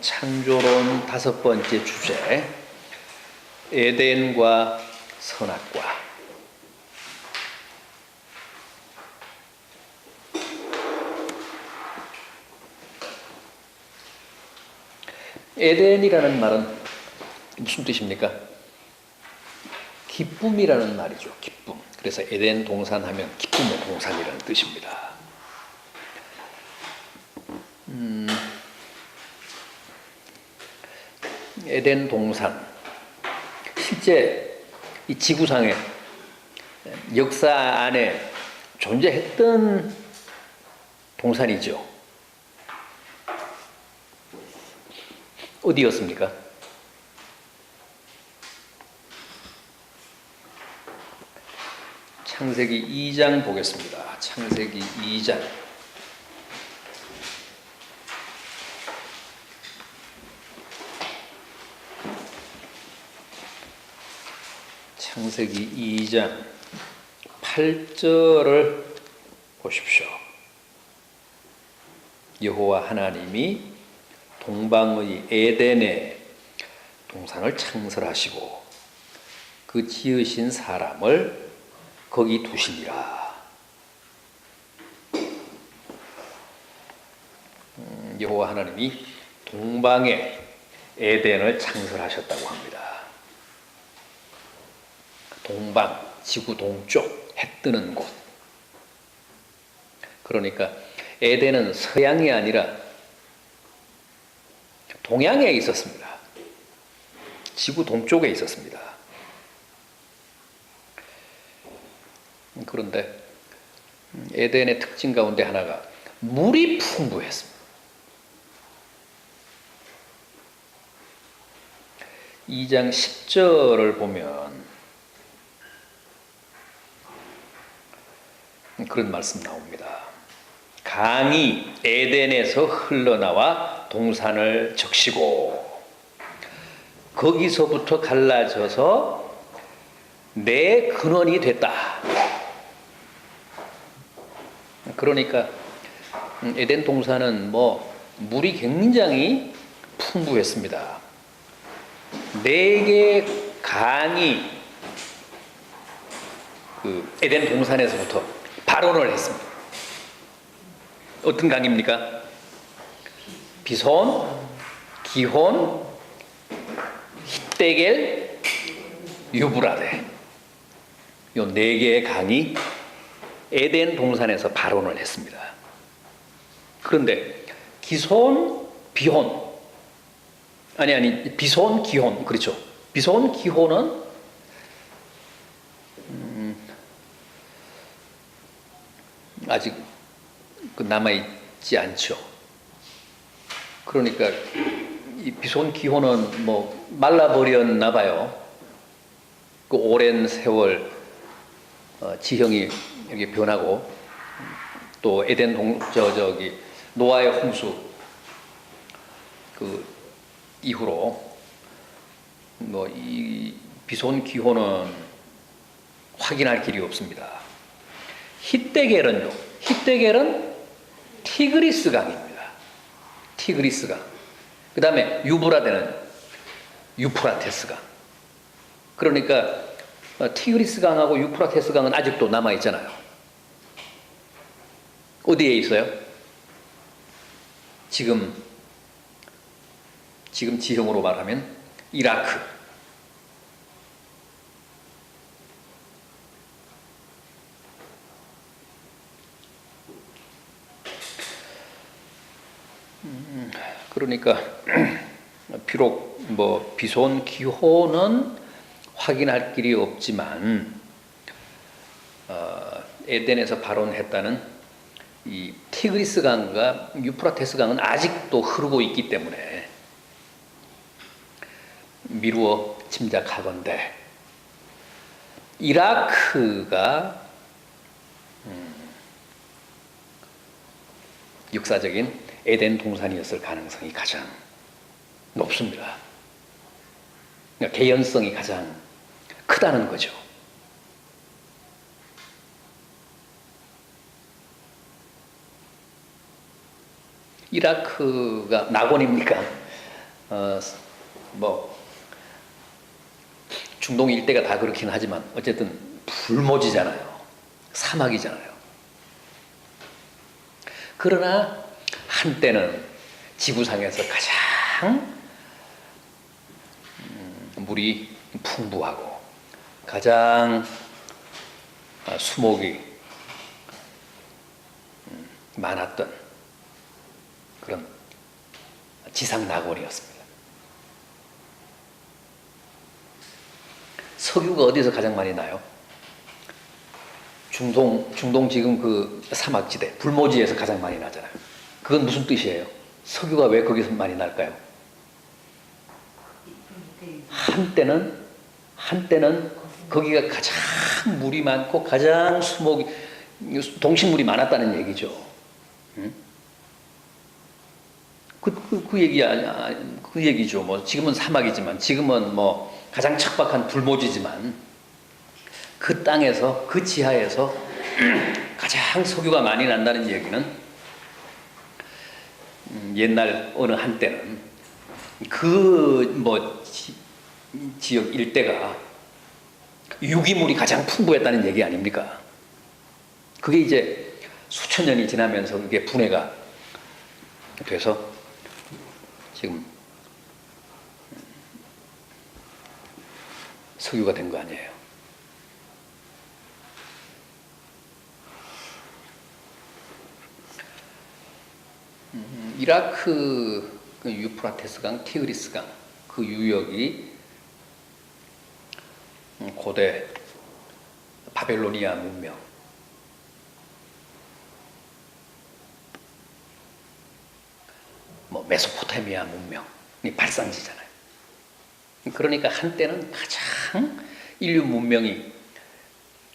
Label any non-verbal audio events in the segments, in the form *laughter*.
창조론 다섯 번째 주제 에덴과 선악과 에덴이라는 말은 무슨 뜻입니까? 기쁨이라는 말이죠. 기쁨. 그래서 에덴 동산 하면 기쁨의 동산이라는 뜻입니다. 에덴 동산. 실제 이 지구상에 역사 안에 존재했던 동산이죠. 어디였습니까? 창세기 2장 보겠습니다. 창세기 2장. 창세기 2장 8절을 보십시오. 여호와 하나님이 동방의 에덴에 동산을 창설하시고 그 지으신 사람을 거기 두시니라. 음, 여호와 하나님이 동방에 에덴을 창설하셨다고 합니다. 동방, 지구 동쪽, 해 뜨는 곳. 그러니까 에덴은 서양이 아니라 동양에 있었습니다. 지구 동쪽에 있었습니다. 그런데 에덴의 특징 가운데 하나가 물이 풍부했습니다. 2장 10절을 보면 그런 말씀 나옵니다. 강이 에덴에서 흘러나와 동산을 적시고 거기서부터 갈라져서 내 근원이 됐다. 그러니까 에덴 동산은 뭐 물이 굉장히 풍부했습니다. 네 개의 강이 그 에덴 동산에서부터 발원을 했습니다. 어떤 강입니까? 비손, 기혼, 히데겔, 유브라데. 요 네 개의 강이 에덴 동산에서 발원을 했습니다. 그런데 기손, 비혼 아니 아니 비손, 기혼 그렇죠. 비손, 기혼은 아직 그 남아 있지 않죠. 그러니까 이 비손 기호는 뭐 말라버렸나 봐요. 그 오랜 세월 어, 지형이 이렇게 변하고 또 에덴 동 저 저기 노아의 홍수 그 이후로 뭐 이 비손 기호는 확인할 길이 없습니다. 히데겔은요. 히데겔은 티그리스 강입니다. 티그리스 강. 그 다음에 유브라데는 유프라테스 강. 그러니까 어, 티그리스 강하고 유프라테스 강은 아직도 남아 있잖아요. 어디에 있어요? 지금 지금 지형으로 말하면 이라크. 음, 그러니까 *clears throat* 비록 뭐 비손 기호는 확인할 길이 없지만 어, 에덴에서 발원했다는 이 티그리스 강과 유프라테스 강은 아직도 흐르고 있기 때문에 미루어 짐작하건대. 이라크가 음, 역사적인 에덴 동산이었을 가능성이 가장 높습니다. 그러니까 개연성이 가장 크다는 거죠. 이라크가 낙원입니까? 어, 뭐 중동 일대가 다 그렇긴 하지만 어쨌든 불모지잖아요. 사막이잖아요. 그러나 한때는 지구상에서 가장 음, 물이 풍부하고 가장 아, 수목이 음, 많았던 그런 지상 낙원이었습니다. 석유가 어디서 가장 많이 나요? 중동 중동 지금 그 사막지대 불모지에서 가장 많이 나잖아요. 그건 무슨 뜻이에요? 석유가 왜 거기서 많이 날까요? 한때는 한때는 거기가 가장 물이 많고 가장 수목이 동식물이 많았다는 얘기죠. 응? 그, 그, 그 얘기 아니야. 그 얘기죠. 뭐 지금은 사막이지만 지금은 뭐 가장 척박한 불모지지만 그 땅에서 그 지하에서 *clears throat* 가장 석유가 많이 난다는 얘기는 음, 옛날 어느 한때는 그 뭐 지역 일대가 유기물이 가장 풍부했다는 얘기 아닙니까? 그게 이제 수천 년이 지나면서 그게 분해가 돼서 지금 석유가 된 거 아니에요. 음, 이라크 그 유프라테스강, 티그리스강 그 유역이 음, 고대 바벨로니아 문명 뭐 메소포타미아 문명이 발상지잖아요. 그러니까 한때는 가장 인류 문명이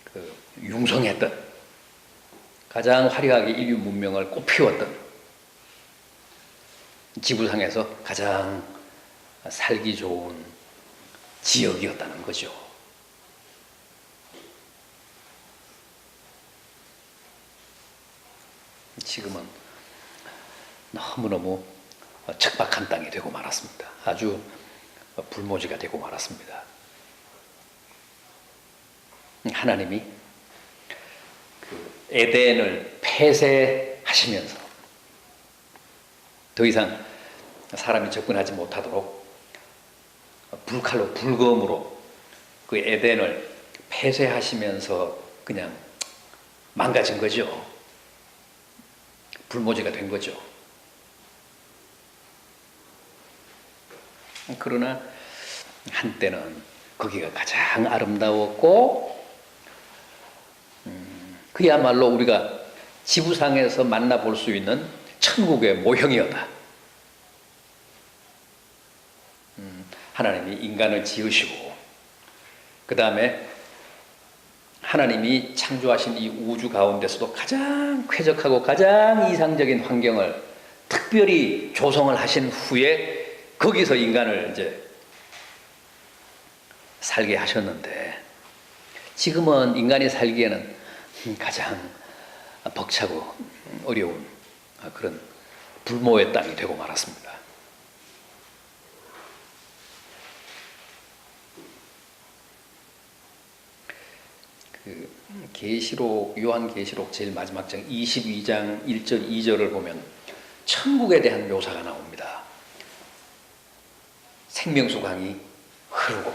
그 융성했던 가장 화려하게 인류 문명을 꽃피웠던 지구상에서 가장 살기 좋은 지역이었다는 거죠. 지금은 너무너무 척박한 땅이 되고 말았습니다. 아주 불모지가 되고 말았습니다. 하나님이 그 에덴을 폐쇄하시면서 더 이상 사람이 접근하지 못하도록 불칼로 불검으로 그 에덴을 폐쇄하시면서 그냥 망가진 거죠. 불모지가 된 거죠. 그러나 한때는 거기가 가장 아름다웠고 음, 그야말로 우리가 지구상에서 만나볼 수 있는 천국의 모형이었다. 음, 하나님이 인간을 지으시고 그 다음에 하나님이 창조하신 이 우주 가운데서도 가장 쾌적하고 가장 이상적인 환경을 특별히 조성을 하신 후에 거기서 인간을 이제 살게 하셨는데 지금은 인간이 살기에는 가장 벅차고 어려운 그런 불모의 땅이 되고 말았습니다. 그 계시록 요한 계시록 제일 마지막 장 22장 1절 2절을 보면 천국에 대한 묘사가 나옵니다. 생명수 강이 흐르고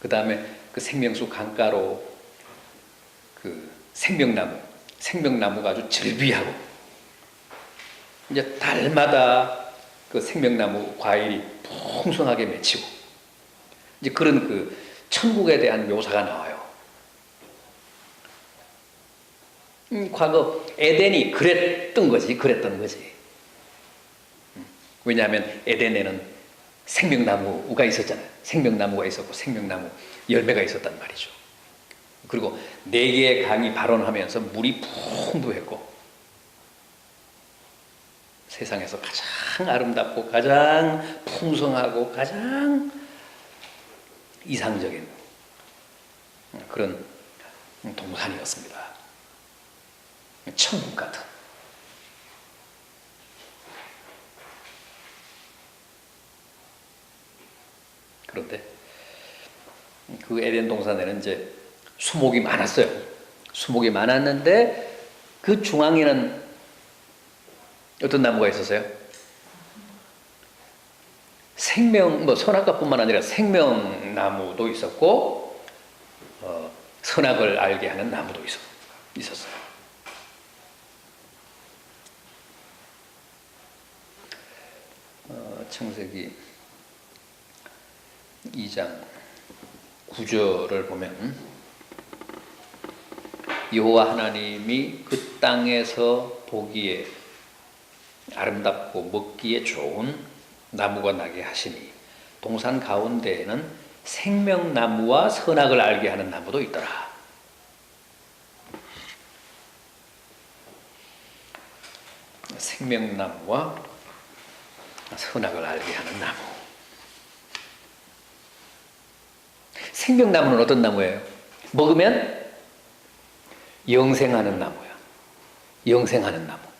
그 다음에 그 생명수 강가로 그 생명나무 생명나무가 아주 즐비하고 이제 달마다 그 생명나무 과일이 풍성하게 맺히고 이제 그런 그 천국에 대한 묘사가 나와요. 음, 과거 에덴이 그랬던 거지, 그랬던 거지. 음, 왜냐하면 에덴에는 생명나무가 있었잖아요. 생명나무가 있었고 생명나무 열매가 있었단 말이죠. 그리고 네 개의 강이 발원하면서 물이 풍부했고 세상에서 가장 아름답고 가장 풍성하고 가장 이상적인 그런 동산이었습니다. 천국 같은. 그런데 그 에덴 동산에는 이제 수목이 많았어요. 수목이 많았는데 그 중앙에는 어떤 나무가 있었어요? 생명 뭐 선악과뿐만 아니라 생명나무도 있었고 어, 선악을 알게 하는 나무도 있었, 있었어요. 어, 창세기 2장 9절을 보면 여호와 하나님이 그 땅에서 보기에 아름답고 먹기에 좋은 나무가 나게 하시니 동산 가운데에는 생명나무와 선악을 알게 하는 나무도 있더라. 생명나무와 선악을 알게 하는 나무. 생명나무는 어떤 나무예요? 먹으면 영생하는 나무야. 영생하는 나무.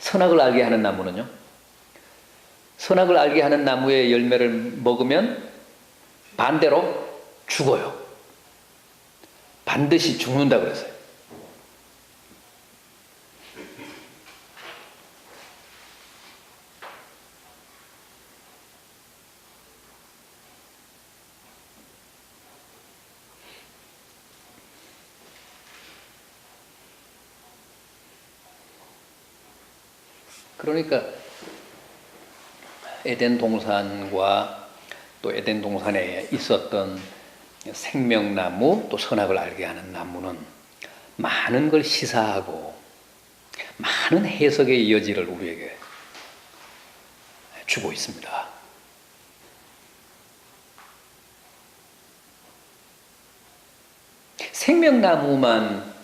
선악을 알게 하는 나무는요? 선악을 알게 하는 나무의 열매를 먹으면 반대로 죽어요. 반드시 죽는다 그랬어요. 그러니까 에덴 동산과 또 에덴 동산에 있었던 생명나무 또 선악을 알게 하는 나무는 많은 걸 시사하고 많은 해석의 여지를 우리에게 주고 있습니다. 생명나무만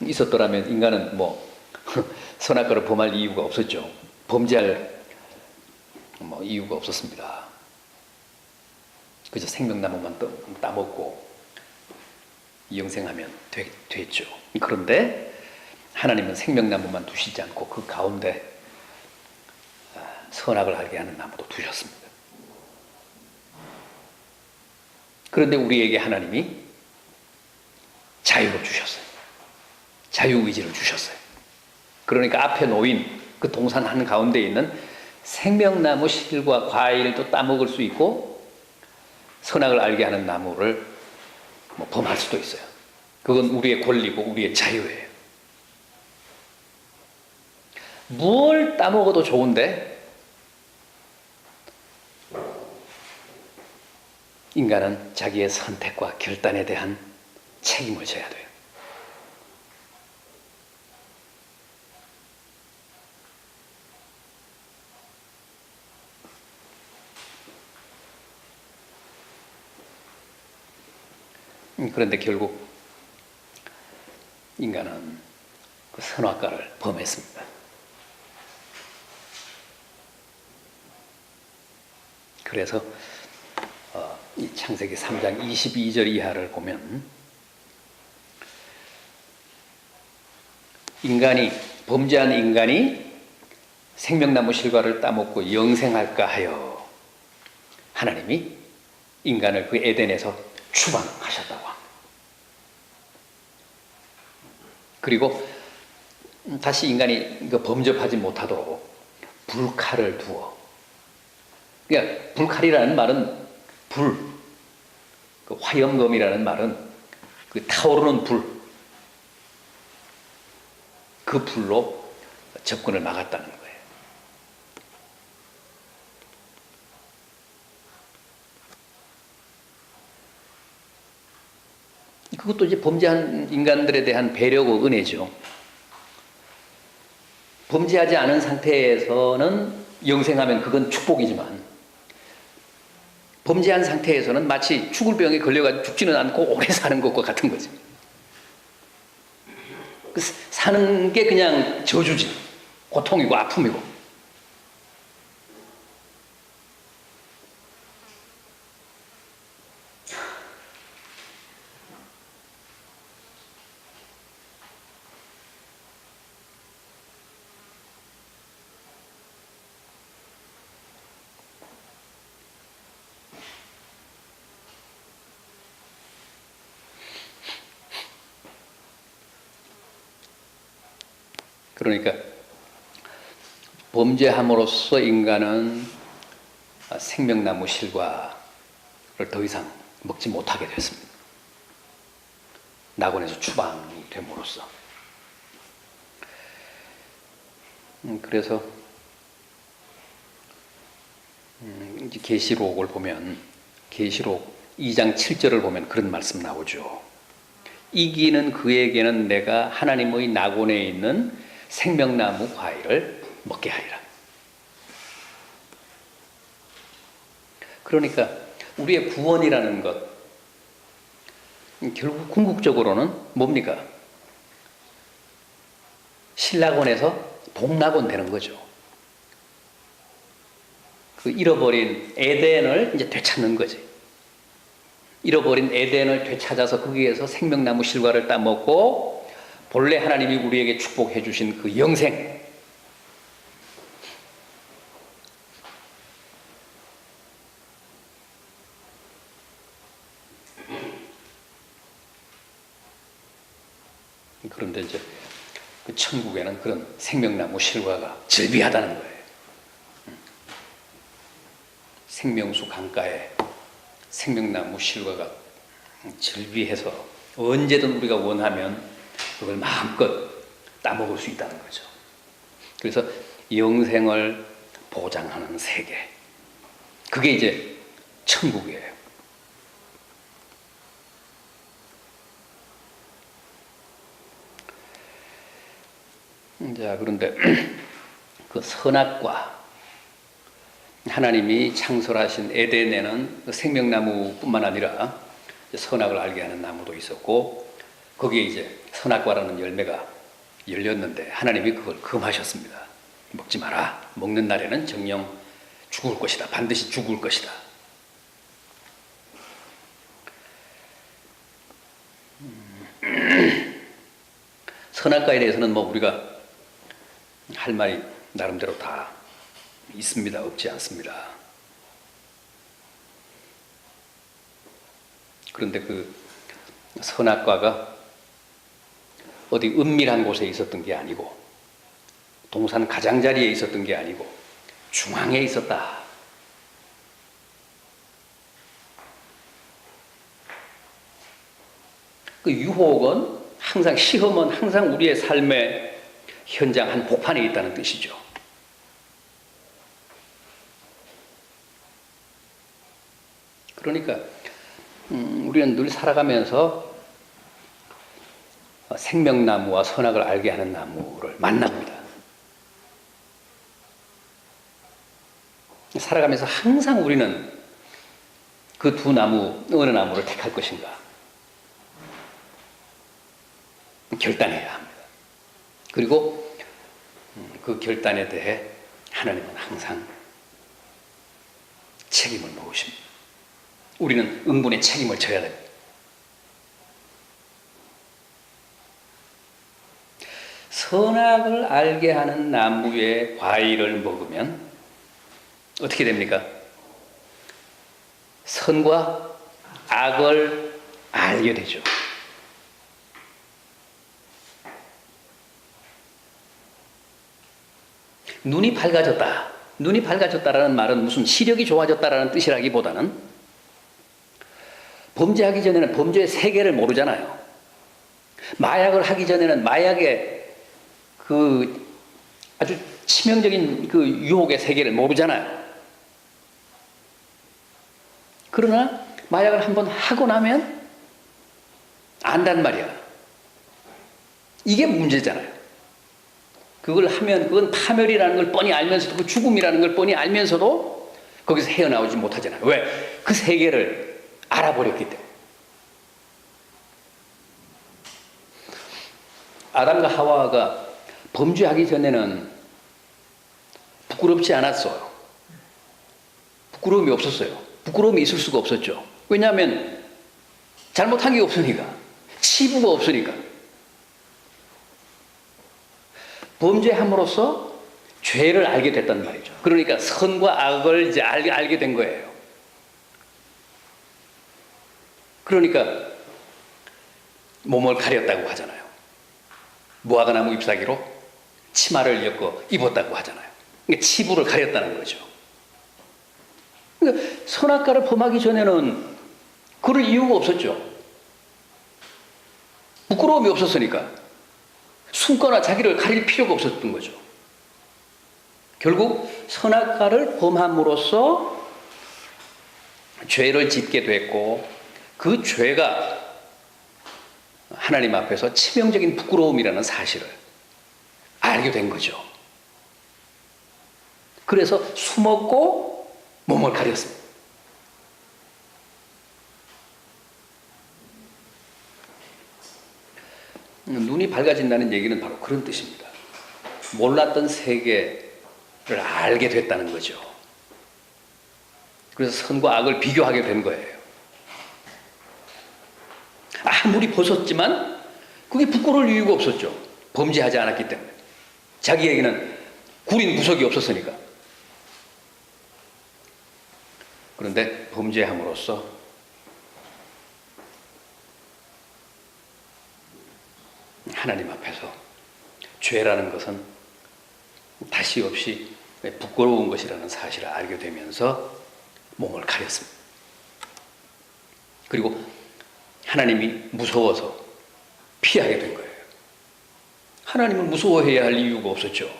있었더라면 인간은 뭐 *laughs* 선악과를 범할 이유가 없었죠. 범죄할 뭐 이유가 없었습니다. 그저 생명나무만 따먹고 영생하면 되, 됐죠. 그런데 하나님은 생명나무만 두시지 않고 그 가운데 아, 선악을 알게 하는 나무도 두셨습니다. 그런데 우리에게 하나님이 자유를 주셨어요. 자유의지를 주셨어요. 그러니까 앞에 놓인 그 동산 한 가운데 있는 생명나무 실과 과일도 따먹을 수 있고 선악을 알게 하는 나무를 뭐 범할 수도 있어요. 그건 우리의 권리고 우리의 자유예요. 뭘 따먹어도 좋은데 인간은 자기의 선택과 결단에 대한 책임을 져야 돼요. 음, 그런데 결국 인간은 그 선악과를 범했습니다. 그래서 어, 이 창세기 3장 22절 이하를 보면 인간이 범죄한 인간이 생명나무 실과를 따먹고 영생할까 하여 하나님이 인간을 그 에덴에서 추방하셨다고 합니다. 그리고 다시 인간이 범접하지 못하도록 불칼을 두어. 그러니까 불칼이라는 말은 불, 그 화염검이라는 말은 그 타오르는 불, 그 불로 접근을 막았다는 거예요. 그것도 이제 범죄한 인간들에 대한 배려고 은혜죠. 범죄하지 않은 상태에서는 영생하면 그건 축복이지만 범죄한 상태에서는 마치 죽을 병에 걸려가 죽지는 않고 오래 사는 것과 같은 거죠. 그 사는 게 그냥 저주지, 고통이고 아픔이고. 그러니까 범죄함으로써 인간은 생명나무 실과를 더 이상 먹지 못하게 됐습니다. 낙원에서 추방이 됨으로써. 음, 그래서 음, 계시록을 보면 계시록 2장 7절을 보면 그런 말씀 나오죠. 이기는 그에게는 내가 하나님의 낙원에 있는 생명나무 과일을 먹게 하리라. 그러니까 우리의 구원이라는 것 결국 궁극적으로는 뭡니까? 신락원에서 복락원 되는 거죠. 그 잃어버린 에덴을 이제 되찾는 거지. 잃어버린 에덴을 되찾아서 거기에서 생명나무 실과를 따먹고 본래 하나님이 우리에게 축복해 주신 그 영생 그런데 이제 그 천국에는 그런 생명나무 실과가 즐비하다는 거예요. 생명수 강가에 생명나무 실과가 즐비해서 언제든 우리가 원하면 그걸 마음껏 따먹을 수 있다는 거죠. 그래서 영생을 보장하는 세계. 그게 이제 천국이에요. 자, 그런데 *clears throat* 그 선악과 하나님이 창설하신 에덴에는 그 생명나무뿐만 아니라 선악을 알게 하는 나무도 있었고 거기에 이제 선악과라는 열매가 열렸는데 하나님이 그걸 금하셨습니다. 먹지 마라. 먹는 날에는 정령 죽을 것이다. 반드시 죽을 것이다. 음. *clears throat* 선악과에 대해서는 뭐 우리가 할 말이 나름대로 다 있습니다. 없지 않습니다. 그런데 그 선악과가 어디 은밀한 곳에 있었던 게 아니고 동산 가장자리에 있었던 게 아니고 중앙에 있었다. 그 유혹은 항상 시험은 항상 우리의 삶의 현장 한 복판에 있다는 뜻이죠. 그러니까 음, 우리는 늘 살아가면서 생명나무와 선악을 알게 하는 나무를 만납니다. 살아가면서 항상 우리는 그 두 나무 어느 나무를 택할 것인가 결단해야 합니다. 그리고 음, 그 결단에 대해 하나님은 항상 책임을 묻으십니다. 우리는 응분의 책임을 져야 됩니다. 선악을 알게 하는 나무의 과일을 먹으면 어떻게 됩니까? 선과 악을 알게 되죠. 눈이 밝아졌다. 눈이 밝아졌다라는 말은 무슨 시력이 좋아졌다라는 뜻이라기보다는 범죄하기 전에는 범죄의 세계를 모르잖아요. 마약을 하기 전에는 마약의 그 아주 치명적인 그 유혹의 세계를 모르잖아요. 그러나 마약을 한번 하고 나면 안단 말이야. 이게 문제잖아요. 그걸 하면 그건 파멸이라는 걸 뻔히 알면서도 그 죽음이라는 걸 뻔히 알면서도 거기서 헤어나오지 못하잖아요. 왜? 그 세계를 알아버렸기 때문에. 아담과 하와가 범죄하기 전에는 부끄럽지 않았어요. 부끄러움이 없었어요. 부끄러움이 있을 수가 없었죠. 왜냐하면 잘못한 게 없으니까. 치부가 없으니까. 범죄함으로써 죄를 알게 됐단 말이죠. 그러니까 선과 악을 이제 알게, 된 거예요. 그러니까 몸을 가렸다고 하잖아요. 무화과 나무 잎사귀로 치마를 엮어 입었다고 하잖아요. 그러니까 치부를 가렸다는 거죠. 그러니까 선악과를 범하기 전에는 그럴 이유가 없었죠. 부끄러움이 없었으니까 숨거나 자기를 가릴 필요가 없었던 거죠. 결국 선악과를 범함으로써 죄를 짓게 됐고 그 죄가 하나님 앞에서 치명적인 부끄러움이라는 사실을 알게 된 거죠. 그래서 숨었고 몸을 가렸습니다. 눈이 밝아진다는 얘기는 바로 그런 뜻입니다. 몰랐던 세계를 알게 됐다는 거죠. 그래서 선과 악을 비교하게 된 거예요. 아무리 벗었지만 그게 부끄러울 이유가 없었죠. 범죄하지 않았기 때문에. 자기에게는 구린 구석이 없었으니까. 그런데 범죄함으로써 하나님 앞에서 죄라는 것은 다시 없이 부끄러운 것이라는 사실을 알게 되면서 몸을 가렸습니다. 그리고 하나님이 무서워서 피하게 된 거예요. 하나님을 무서워해야 할 이유가 없었죠.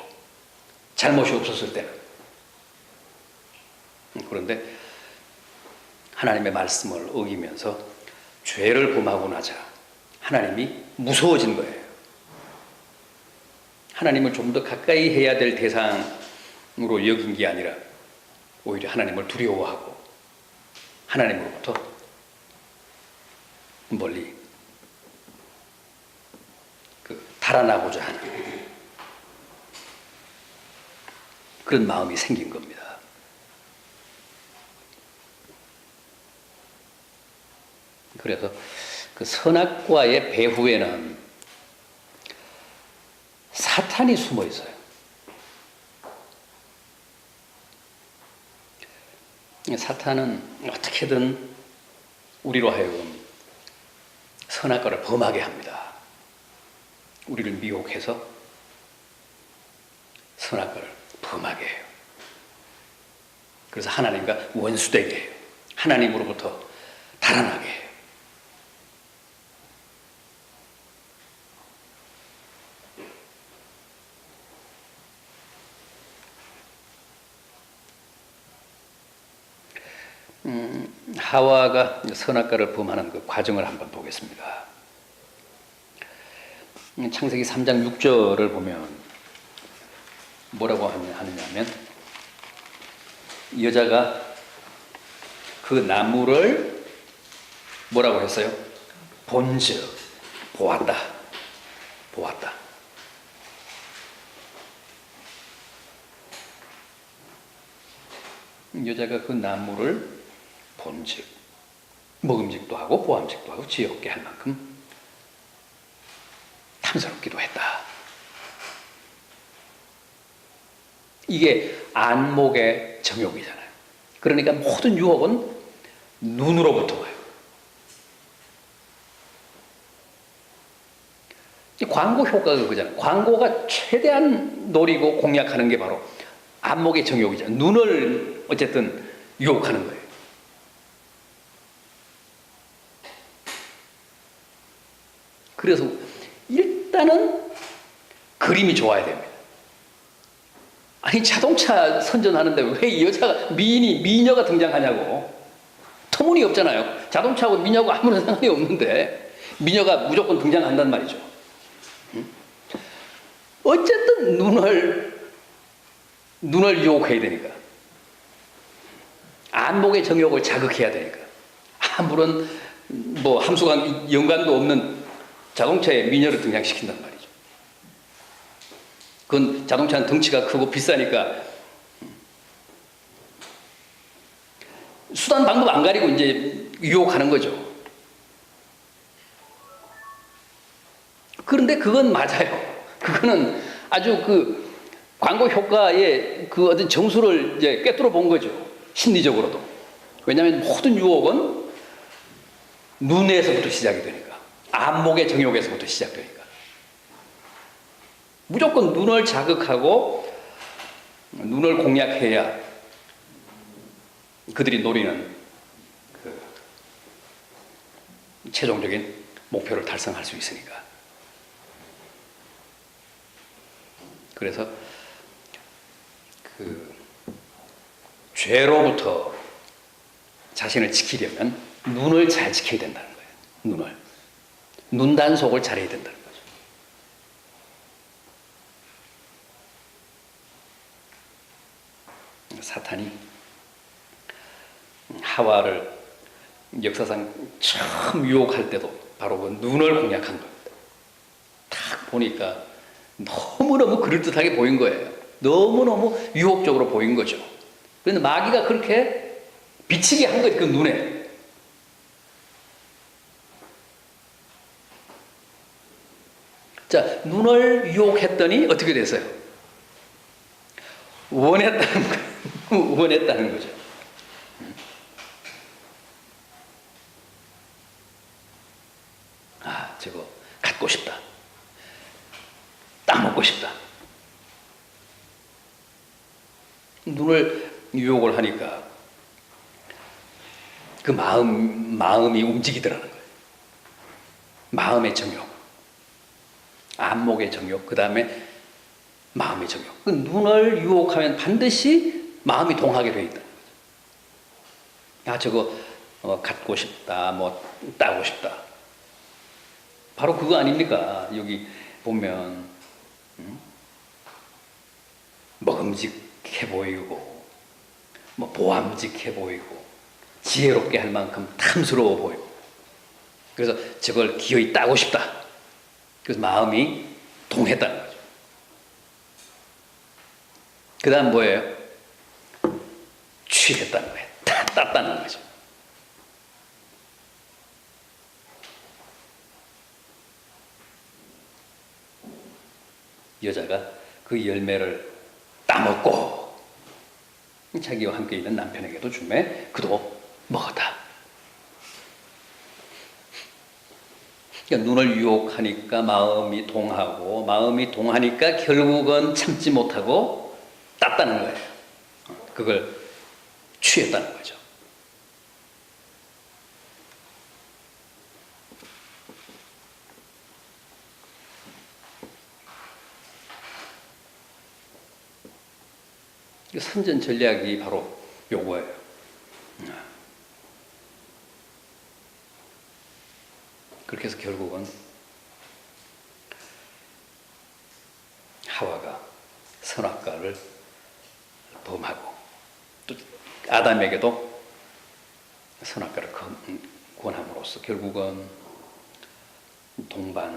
잘못이 없었을 때는. 그런데 하나님의 말씀을 어기면서 죄를 범하고 나자 하나님이 무서워진 거예요. 하나님을 좀 더 가까이 해야 될 대상으로 여긴 게 아니라 오히려 하나님을 두려워하고 하나님으로부터 멀리 그 달아나고자 하는 그런 마음이 생긴 겁니다. 그래서 그 선악과의 배후에는 사탄이 숨어 있어요. 사탄은 어떻게든 우리로 하여금 선악과를 범하게 합니다. 우리를 미혹해서 선악과를 범하게 해요. 그래서 하나님과 원수되게 해요. 하나님으로부터 달아나게 해요. 음, 하와가 선악과를 범하는 그 과정을 한번 보겠습니다. 음, 창세기 3장 6절을 보면 뭐라고 하느냐면 여자가 그 나무를 뭐라고 했어요? 본즉 보았다. 보았다. 여자가 그 나무를 본즉 먹음직도 하고 보암직도 하고 지혜롭게 할 만큼 탐스럽기도 했다. 이게 안목의 정욕이잖아요. 그러니까 모든 유혹은 눈으로부터 와요. 이 광고 효과가 그잖아요. 광고가 최대한 노리고 공략하는 게 바로 안목의 정욕이잖아요. 눈을 어쨌든 유혹하는 거예요. 그래서 일단은 그림이 좋아야 됩니다. 아니 자동차 선전하는데 왜 여자가 미인이 미녀가 등장하냐고 터무니 없잖아요. 자동차하고 미녀하고 아무런 상관이 없는데 미녀가 무조건 등장한단 말이죠. 어쨌든 눈을 눈을 유혹해야 되니까 안목의 정욕을 자극해야 되니까 아무런 뭐 함수관 연관도 없는 자동차에 미녀를 등장시킨단 말이죠. 그건 자동차는 덩치가 크고 비싸니까 수단 방법 안 가리고 이제 유혹하는 거죠. 그런데 그건 맞아요. 그거는 아주 그 광고 효과의 그 어떤 정수를 이제 꿰뚫어 본 거죠. 심리적으로도. 왜냐하면 모든 유혹은 눈에서부터 시작이 되니까. 안목의 정욕에서부터 시작되니까. 무조건 눈을 자극하고 눈을 공략해야 그들이 노리는 그 최종적인 목표를 달성할 수 있으니까. 그래서 그 죄로부터 자신을 지키려면 눈을 잘 지켜야 된다는 거예요. 눈을. 눈 단속을 잘해야 된다는 거죠. 사탄이 하와를 역사상 처음 유혹할 때도 바로 그 눈을 공략한 겁니다. 딱 보니까 너무너무 그럴듯하게 보인 거예요. 너무너무 유혹적으로 보인 거죠. 그런데 마귀가 그렇게 비치게 한 거예요. 그 눈에. 자, 눈을 유혹했더니 어떻게 됐어요? 원했다는 거예요. *laughs* 원했다는 거죠. 아, 저거 갖고 싶다. 따먹고 싶다. 눈을 유혹을 하니까 그 마음 마음이 움직이더라는 거예요. 마음의 정욕, 안목의 정욕, 그 다음에 마음의 정욕. 그 눈을 유혹하면 반드시 마음이 동하게 돼 거죠. 아 저거 어, 갖고 싶다, 뭐 따고 싶다. 바로 그거 아닙니까? 여기 보면 음? 먹음직해 보이고 뭐 보암직해 보이고 지혜롭게 할 만큼 탐스러워 보이고 그래서 저걸 기어이 따고 싶다. 그래서 마음이 동했다는 거죠. 그 다음 뭐예요? 취했다는 거예요. 다 땄다는 거죠. 여자가 그 열매를 따먹고 자기와 함께 있는 남편에게도 주매 그도 먹었다. 그러니까 눈을 유혹하니까 마음이 동하고 마음이 동하니까 결국은 참지 못하고 땄다는 거예요. 그걸 취했다는 거죠. 이 선전 전략이 바로 요거예요. 그렇게 해서 결국은 하와가 선악과를 범하고 또 아담에게도 선악과를 권- 권함으로써 결국은 동반